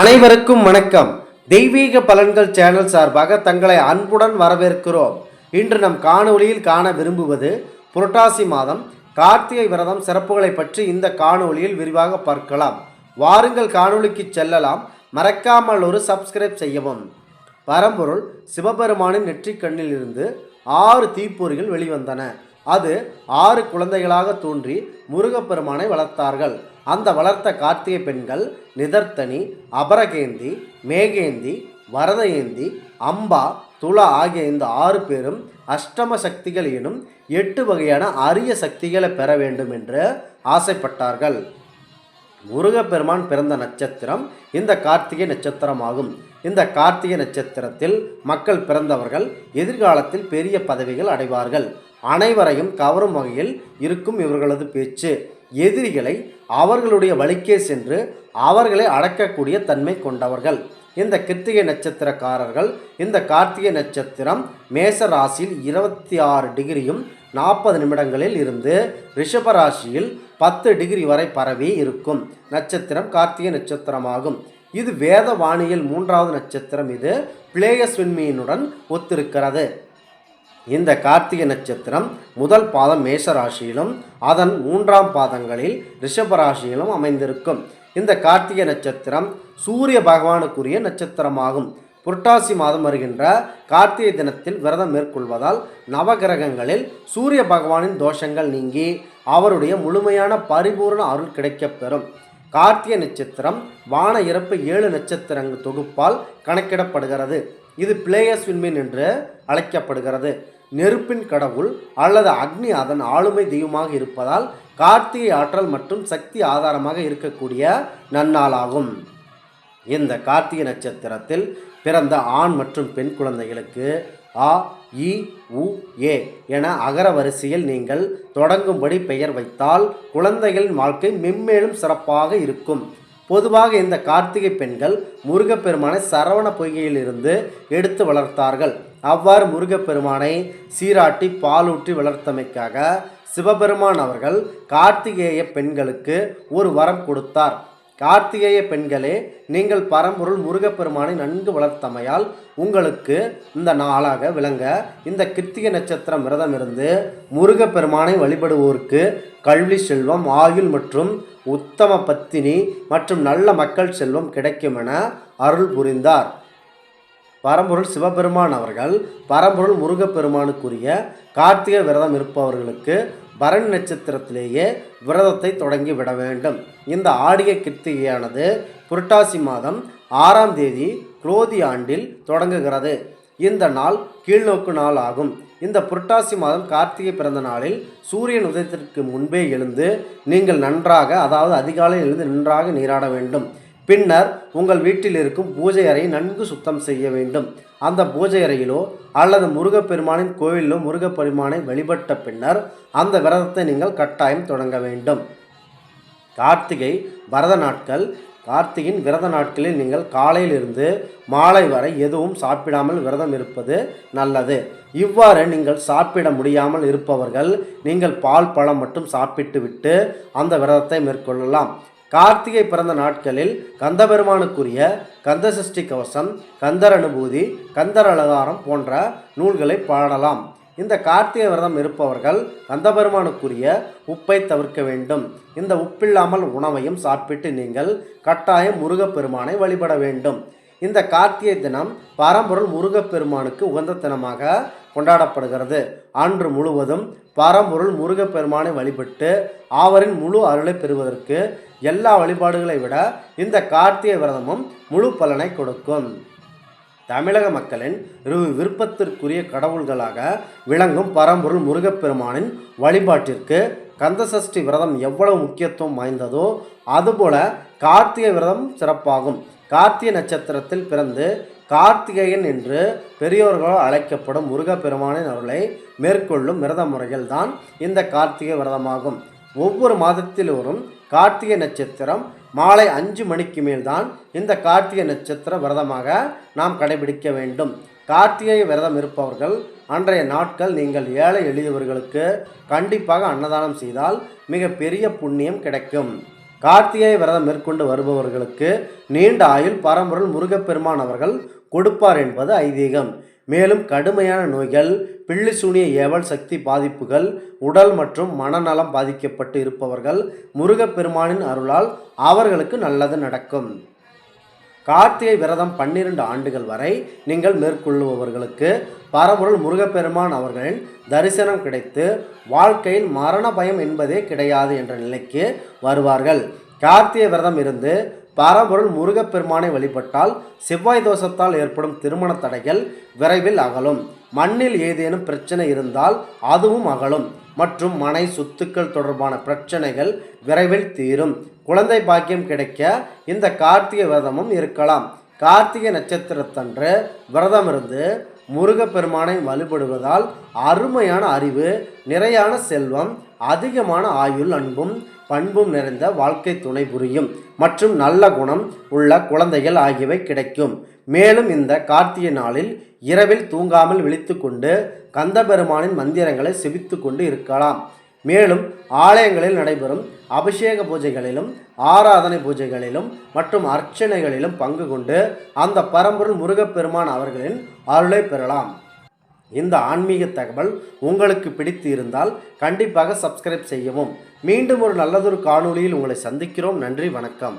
அனைவருக்கும் வணக்கம். தெய்வீக பலன்கள் சேனல் சார்பாக தங்களை அன்புடன் வரவேற்கிறோம். இன்று நம் காணொளியில் காண விரும்புவது புரட்டாசி மாதம். கார்த்திகை விரதம் சிறப்புகளை பற்றி இந்த காணொளியில் விரிவாக பார்க்கலாம். வாருங்கள் காணொளிக்கு செல்லலாம். மறக்காமல் ஒரு சப்ஸ்கிரைப் செய்யவும். பரம்பொருள் சிவபெருமானின் நெற்றிக் கண்ணில் இருந்து ஆறு தீப்பொறிகள் வெளிவந்தன. அது ஆறு குழந்தைகளாக தோன்றி முருகப்பெருமானை வளர்த்தார்கள். அந்த வளர்த்த கார்த்திகை பெண்கள் நிதர்த்தனி அபரகேந்தி மேகேந்தி வரதயேந்தி அம்பா துலா ஆகிய இந்த ஆறு பேரும் அஷ்டம சக்திகள் எனும் எட்டு வகையான அரிய சக்திகளை பெற வேண்டும் என்று ஆசைப்பட்டார்கள். முருகப்பெருமான் பிறந்த நட்சத்திரம் இந்த கார்த்திகை நட்சத்திரமாகும். இந்த கார்த்திகை நட்சத்திரத்தில் மக்கள் பிறந்தவர்கள் எதிர்காலத்தில் பெரிய பதவிகள் அடைவார்கள். அனைவரையும் கவரும் வகையில் இருக்கும் இவர்களது பேச்சு. எதிரிகளை அவர்களுடைய வழிக்கே சென்று அவர்களை அடக்கக்கூடிய தன்மை கொண்டவர்கள். இந்த கிருத்திகை நட்சத்திரக்காரர்கள் இந்த கார்த்திகை நட்சத்திரம் மேச ராசியில் இருபத்தி ஆறு டிகிரியும் நாற்பது நிமிடங்களில் இருந்து ரிஷப ராசியில் பத்து டிகிரி வரை பரவி இருக்கும். நட்சத்திரம் கார்த்திகை நட்சத்திரமாகும். இது வேத வாணியில் மூன்றாவது நட்சத்திரம். இது பிளேயஸ்வின்மியினுடன் ஒத்திருக்கிறது. இந்த கார்த்திகை நட்சத்திரம் முதல் பாதம் மேஷ ராசியிலும் அதன் மூன்றாம் பாதங்களில் ரிஷப ராசியிலும் அமைந்திருக்கும். இந்த கார்த்திகை நட்சத்திரம் சூரிய பகவானுக்குரிய நட்சத்திரமாகும். புரட்டாசி மாதம் வருகின்ற கார்த்திகை தினத்தில் விரதம் மேற்கொள்வதால் நவகிரகங்களில் சூரிய பகவானின் தோஷங்கள் நீங்கி அவருடைய முழுமையான பரிபூர்ண அருள் கிடைக்கப் பெறும். கார்த்திகை நட்சத்திரம் வான இறப்பு ஏழு நட்சத்திரங்கள் தொகுப்பால் கணக்கிடப்படுகிறது. இது பிளேயஸ் விண்மீன் என்று அழைக்கப்படுகிறது. நெருப்பின் கடவுள் அல்லது அக்னி அதன் ஆளுமை தெய்வமாக இருப்பதால் கார்த்திகை ஆற்றல் மற்றும் சக்தி ஆதாரமாக இருக்கக்கூடிய நன்னாளாகும். இந்த கார்த்திகை நட்சத்திரத்தில் பிறந்த ஆண் மற்றும் பெண் குழந்தைகளுக்கு ஆ இ உ ஏ என அகர வரிசையில் நீங்கள் தொடங்கும்படி பெயர் வைத்தால் குழந்தைகளின் வாழ்க்கை மென்மேலும் சிறப்பாக இருக்கும். பொதுவாக இந்த கார்த்திகை பெண்கள் முருகப்பெருமானை சரவண பொய்கையிலிருந்து எடுத்து வளர்த்தார்கள். அவ்வாறு முருகப்பெருமானை சீராட்டி பாலூற்றி வளர்த்தமைக்காக சிவபெருமான் அவர்கள் கார்த்திகேய பெண்களுக்கு ஒரு வரம் கொடுத்தார். கார்த்திகேய பெண்களே நீங்கள் பரம்பொருள் முருகப்பெருமானை நன்கு வளர்த்தமையால் உங்களுக்கு இந்த நாளாக விளங்க இந்த கிருத்திகை நட்சத்திரம் விரதம் இருந்து முருகப்பெருமானை வழிபடுவோருக்கு கல்வி செல்வம் ஆயுள் மற்றும் உத்தம பத்தினி மற்றும் நல்ல மக்கள் செல்வம் கிடைக்கும் என அருள் புரிந்தார். பரம்பொருள் சிவபெருமான் அவர்கள் பரம்பொருள் முருகப்பெருமானுக்குரிய கார்த்திகை விரதம் இருப்பவர்களுக்கு பரண் நட்சத்திரத்திலேயே விரதத்தை தொடங்கி விட வேண்டும். இந்த ஆடிய கிருத்திகையானது புரட்டாசி மாதம் ஆறாம் தேதி குரோதி ஆண்டில் தொடங்குகிறது. இந்த நாள் கீழ்நோக்கு நாள் ஆகும். இந்த புரட்டாசி மாதம் கார்த்திகை பிறந்த நாளில் சூரியன் உதயத்திற்கு முன்பே எழுந்து நீங்கள் நன்றாக அதாவது அதிகாலையில் எழுந்து நன்றாக நீராட வேண்டும். பின்னர் உங்கள் வீட்டில் இருக்கும் பூஜை அறையை நன்கு சுத்தம் செய்ய வேண்டும். அந்த பூஜை அறையிலோ அல்லது முருகப்பெருமானின் கோவிலிலோ முருகப்பெருமானை வழிபட்ட பின்னர் அந்த விரதத்தை நீங்கள் கட்டாயம் தொடங்க வேண்டும். கார்த்திகை விரத நாட்கள். கார்த்திகின் விரத நாட்களில் நீங்கள் காலையிலிருந்து மாலை வரை எதுவும் சாப்பிடாமல் விரதம் இருப்பது நல்லது. இவ்வாறு நீங்கள் சாப்பிட முடியாமல் இருப்பவர்கள் நீங்கள் பால் பழம் மட்டும் சாப்பிட்டு விட்டு அந்த விரதத்தை மேற்கொள்ளலாம். கார்த்திகை பிறந்த நாட்களில் கந்தபெருமானுக்குரிய கந்தசஷ்டி கவசம் கந்தர் அனுபூதி கந்தர் அலங்காரம் போன்ற நூல்களை பாடலாம். இந்த கார்த்திகை விரதம் இருப்பவர்கள் கந்தபெருமானுக்குரிய உப்பை தவிர்க்க வேண்டும். இந்த உப்பில்லாமல் உணவையும் சாப்பிட்டு நீங்கள் கட்டாயம் முருகப்பெருமானை வழிபட வேண்டும். இந்த கார்த்திகை தினம் பரம்பொருள் முருகப்பெருமானுக்கு உகந்த தினமாக கொண்டாடப்படுகிறது. அன்று முழுவதும் பரம்பொருள் முருகப்பெருமானை வழிபட்டு அவரின் முழு அருளை பெறுவதற்கு எல்லா வழிபாடுகளை விட இந்த கார்த்திகை விரதமும் முழு பலனை கொடுக்கும். தமிழக மக்களின் விருப்பத்திற்குரிய கடவுள்களாக விளங்கும் பரம்பொருள் முருகப்பெருமானின் வழிபாட்டிற்கு கந்தசஷ்டி விரதம் எவ்வளவு முக்கியத்துவம் வாய்ந்ததோ அதுபோல கார்த்திகை விரதம் சிறப்பாகும். கார்த்திகை நட்சத்திரத்தில் பிறந்து கார்த்திகேயன் என்று பெரியோர்களால் அழைக்கப்படும் முருகப்பெருமானின் அருளை மேற்கொள்ளும் விரத முறைகள் தான் இந்த கார்த்திகை விரதமாகும். ஒவ்வொரு மாதத்தில் வரும் கார்த்திகை நட்சத்திரம் மாலை அஞ்சு மணிக்கு மேல்தான் இந்த கார்த்திகை நட்சத்திர விரதமாக நாம் கடைபிடிக்க வேண்டும். கார்த்திகை விரதம் இருப்பவர்கள் அன்றைய நாட்கள் நீங்கள் ஏழை எளியவர்களுக்கு கண்டிப்பாக அன்னதானம் செய்தால் மிக பெரிய புண்ணியம் கிடைக்கும். கார்த்திகை விரதம் மேற்கொண்டு வருபவர்களுக்கு நீண்ட ஆயுள் பரம்பொருள் முருகப்பெருமான் அவர்கள் கொடுப்பார் என்பது ஐதீகம். மேலும் கடுமையான நோய்கள் பிள்ளி சூனிய ஏவல் சக்தி பாதிப்புகள் உடல் மற்றும் மனநலம் பாதிக்கப்பட்டு இருப்பவர்கள் முருகப்பெருமானின் அருளால் அவர்களுக்கு நல்லது நடக்கும். கார்த்திகை விரதம் பன்னிரண்டு ஆண்டுகள் வரை நீங்கள் மேற்கொள்ளுபவர்களுக்கு பரம்பொருள் முருகப்பெருமான் அவர்களின் தரிசனம் கிடைத்து வாழ்க்கையில் மரண பயம் என்பதே கிடையாது என்ற நிலைக்கு வருவார்கள். கார்த்திகை விரதம் இருந்து பரம்பொருள் முருகப்பெருமானை வழிபட்டால் செவ்வாய் தோஷத்தால் ஏற்படும் திருமண தடைகள் விரைவில் அகலும். மண்ணில் ஏதேனும் பிரச்சனை இருந்தால் அதுவும் அகலும். மற்றும் மனை சொத்துக்கள் தொடர்பான பிரச்சனைகள் விரைவில் தீரும். குழந்தை பாக்கியம் கிடைக்க இந்த கார்த்திகை விரதமும் இருக்கலாம். கார்த்திகை நட்சத்திரத்தன்று விரதம் இருந்து முருகப்பெருமானை வழிபடுவதால் அருமையான அறிவு நிறையான செல்வம் அதிகமான ஆயுள் அன்பும் பண்பும் நிறைந்த வாழ்க்கை துணை புரியும் மற்றும் நல்ல குணம் உள்ள குழந்தைகள் ஆகியவை கிடைக்கும். மேலும் இந்த கார்த்திகை நாளில் இரவில் தூங்காமல் விழித்துக்கொண்டு கந்தபெருமானின் மந்திரங்களை செவித்து கொண்டு இருக்கலாம். மேலும் ஆலயங்களில் நடைபெறும் அபிஷேக பூஜைகளிலும் ஆராதனை பூஜைகளிலும் மற்றும் அர்ச்சனைகளிலும் பங்கு கொண்டு அந்த பரம்பொருள் முருகப்பெருமான் அவர்களின் அருளை பெறலாம். இந்த ஆன்மீக தகவல் உங்களுக்கு பிடித்து இருந்தால் கண்டிப்பாக சப்ஸ்கிரைப் செய்யவும். மீண்டும் ஒரு நல்லதொரு காணொளியில் உங்களை சந்திக்கிறோம். நன்றி வணக்கம்.